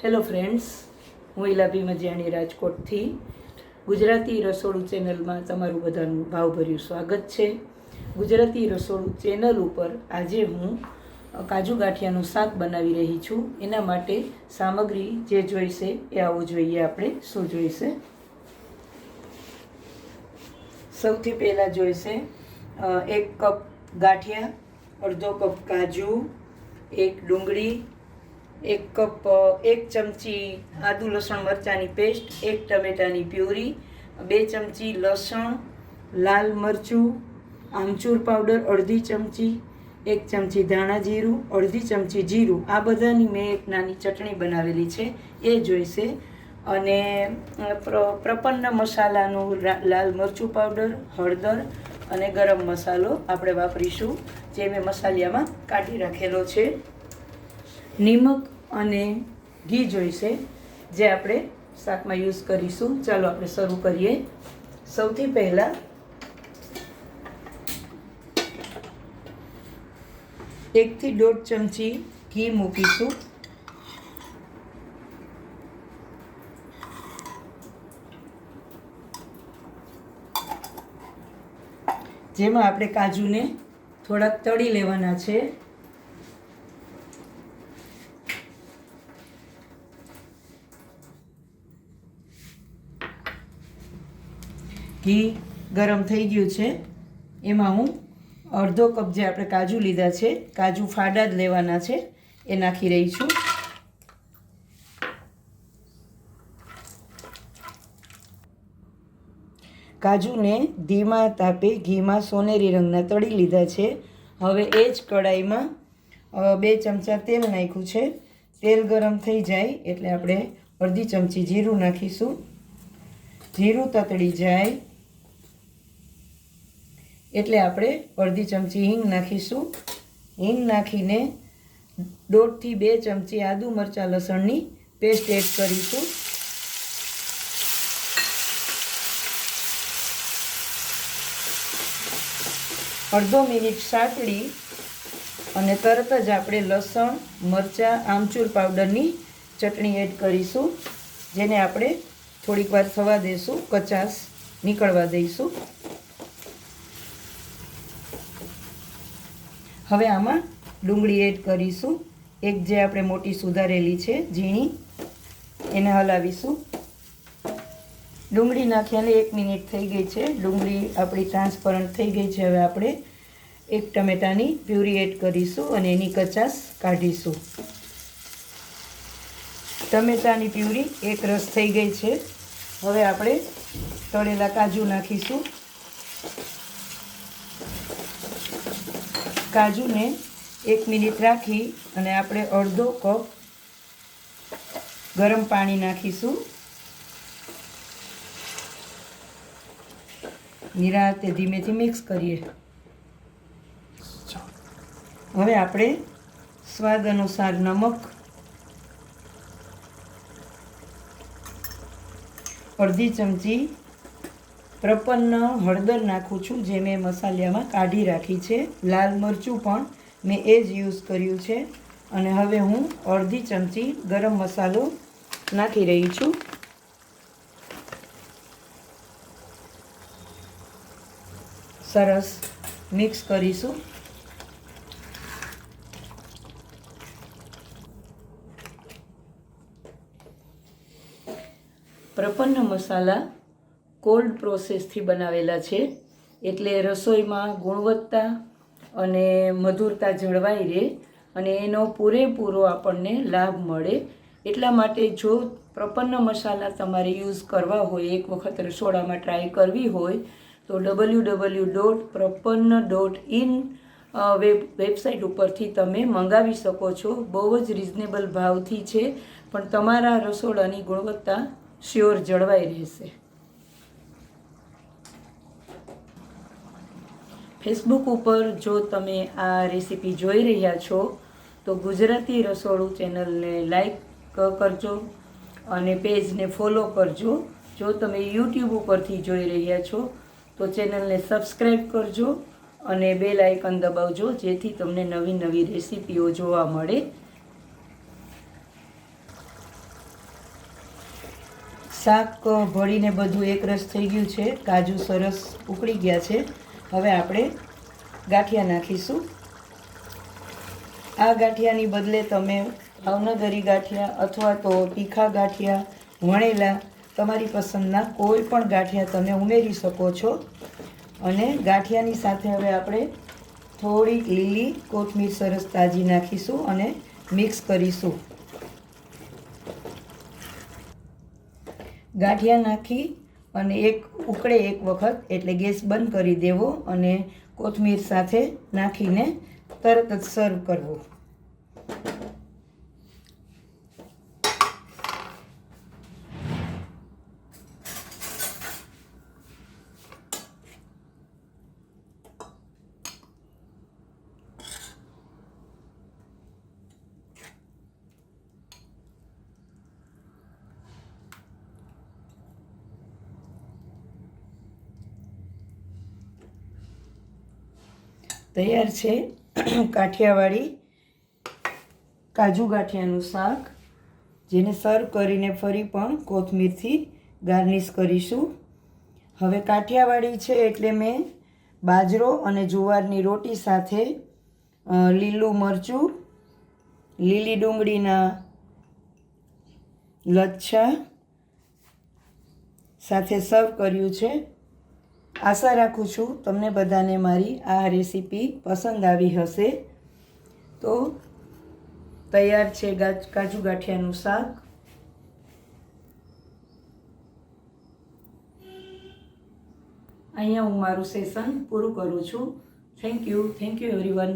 Hello friends હું ઇલાબી મજાણી રાજકોટથી. ગુજરાતી રસોડું ચેનલમાં તમારું બધાનું ભાવભર્યું સ્વાગત છે. ગુજરાતી રસોડું ચેનલ ઉપર આજે હું કાજુ ગાંઠિયાનું શાક બનાવી રહી છું. એના માટે સામગ્રી જે જોઈશે એ આવું જોઈએ આપણે. શું જોઈશે? સૌથી પહેલાં જોઈશે એક કપ ગાંઠિયા, અડધો કપ કાજુ, એક ડુંગળી એક કપ, એક ચમચી આદુ, લસણ, મરચાંની પેસ્ટ, એક ટમેટાની પ્યુરી, બે ચમચી લસણ, લાલ મરચું, આમચૂર પાવડર, અડધી ચમચી, એક ચમચી ધાણા જીરું, અડધી ચમચી જીરું. આ બધાની મેં એક નાની ચટણી બનાવેલી છે, એ જોઈશે. અને પ્ર- પ્રપન્ન મસાલાનું લાલ મરચું પાવડર, હળદર અને ગરમ મસાલો આપણે વાપરીશું, જે મેં મસાલિયામાં કાઢી રાખેલો છે. નિમક અને ઘી જોઈશે, જે આપણે શાકમાં યુઝ કરીશું. ચાલો આપણે શરૂ કરીએ. સૌથી પહેલાં એકથી દોઢ ચમચી ઘી મૂકીશું. જેમાં આપણે કાજુને થોડાક તળી લેવાના છે. ઘી ગરમ થઈ ગયું છે. એમાં હું અડધો કપ જે આપણે કાજુ લીધા છે, કાજુ ફાડા જ લેવાના છે, એ નાખી રહી છું. કાજુને ધીમા તાપે ઘીમાં સોનેરી રંગના તળી લીધા છે. હવે એ જ કડાઈમાં બે ચમચા તેલ નાખ્યું છે. તેલ ગરમ થઈ જાય એટલે આપણે અડધી ચમચી જીરું નાખીશું. જીરું તતડી જાય. એટલે આપણે અડધી ચમચી હિંગ નાખીશું. હિંગ નાખીને દોઢથી બે ચમચી આદુ મરચાં લસણની પેસ્ટ એડ કરીશું. અડધો મિનિટ સાંતળી અને તરત જ આપણે લસણ, મરચાં, આમચૂર પાવડરની ચટણી એડ કરીશું, જેને આપણે થોડીક વાર થવા દઈશું કચાસ નીકળવા દઈશું. હવે આમાં ડુંગળી એડ કરીશું. એક જે આપણે મોટી સુધારેલી છે, ઝીણી, એને હલાવીશું. ડુંગળી નાખ્યાને એક મિનિટ થઈ ગઈ છે. ડુંગળી આપણી ટ્રાન્સપરન્ટ થઈ ગઈ છે. હવે આપણે એક ટમેટાની પ્યુરી એડ કરીશું અને એની કચાસ કાઢીશું. ટમેટાની પ્યુરી એક રસ થઈ ગઈ છે. હવે આપણે તળેલા કાજુ નાખીશું. કાજુને એક મિનિટ રાખી અને આપણે અડધો કપ ગરમ પાણી નાખીશું. નિરાતે ધીમેથી મિક્સ કરીએ. હવે આપણે સ્વાદ અનુસાર નમક, અડધી ચમચી પ્રપન્ન હળદર નાખું છું, જે મેં મસાલિયામાં કાઢી રાખી છે. લાલ મરચું પણ મેં એ જ યુઝ કર્યું છે. અને હવે હું અડધી ચમચી ગરમ મસાલો નાખી રહી છું. સરસ મિક્સ કરીશું. પ્રપન્ન મસાલા કોલ્ડ પ્રોસેસથી બનાવેલા છે. એટલે રસોઈમાં ગુણવત્તા અને મધુરતા જળવાઈ રહે અને એનો પૂરેપૂરો આપણને લાભ મળે. એટલા માટે જો પ્રપન્ન મસાલા તમારે યુઝ કરવા હોય, એક વખત રસોડામાં ટ્રાય કરવી હોય, તો W W dot Prapanna dot in web, website ઉપરથી તમે મંગાવી શકો છો. બહુ જ રિઝનેબલ ભાવથી છે, પણ તમારા રસોડાની ગુણવત્તા શ્યોર જળવાઈ રહેશે. ફેસબુક ઉપર જો તમે આ રેસીપી જોઈ રહ્યા છો, તો ગુજરાતી રસોડું ચેનલને લાઈક કરજો અને પેજને ફોલો કરજો. જો તમે યુટ્યુબ ઉપરથી જોઈ રહ્યા છો, તો ચેનલને સબસ્ક્રાઈબ કરજો અને બે લાઇકન દબાવજો, જેથી તમને નવી નવી રેસીપીઓ જોવા મળે. શાક, ભળીને બધું એકરસ થઈ ગયું છે. કાજુ સરસ ઉકળી ગયા છે. હવે આપણે ગાંઠિયા નાખીશું. આ ગાંઠિયાની બદલે તમે ભાવનગરી ગાંઠિયા અથવા તો તીખા ગાંઠિયા, વણેલા, તમારી પસંદના કોઈ પણ ગાંઠિયા તમે ઉમેરી શકો છો. અને ગાંઠિયાની સાથે હવે આપણે થોડીક લીલી કોથમીર સરસ તાજી નાખીશું અને મિક્સ કરીશું. ગાંઠિયા નાખી અને એક ઉકળે એક વખત, એટલે ગેસ બંધ કરી દેવો અને કોથમીર સાથે નાખીને તરત જ સર્વ કરવો. તૈયાર છે. કાઠિયાવાડી કાજુ ગાંઠિયાનું શાક, જેને સર્વ કરીને ફરી પણ કોથમીરથી ગાર્નિશ કરીશું. હવે કાઠિયાવાડી છે એટલે મેં બાજરો અને જુવારની રોટી સાથે લીલું મરચું, લીલી ડુંગળીના લચ્છા સાથે સર્વ કર્યું છે. આશા રાખું છું તમને બધાને મારી આ રેસીપી પસંદ આવી હશે. તો તૈયાર છે કાજુ ગાંઠિયાનું શાક. અહીંયા હું મારું સેશન પૂરું કરું છું. Thank you thank you everyone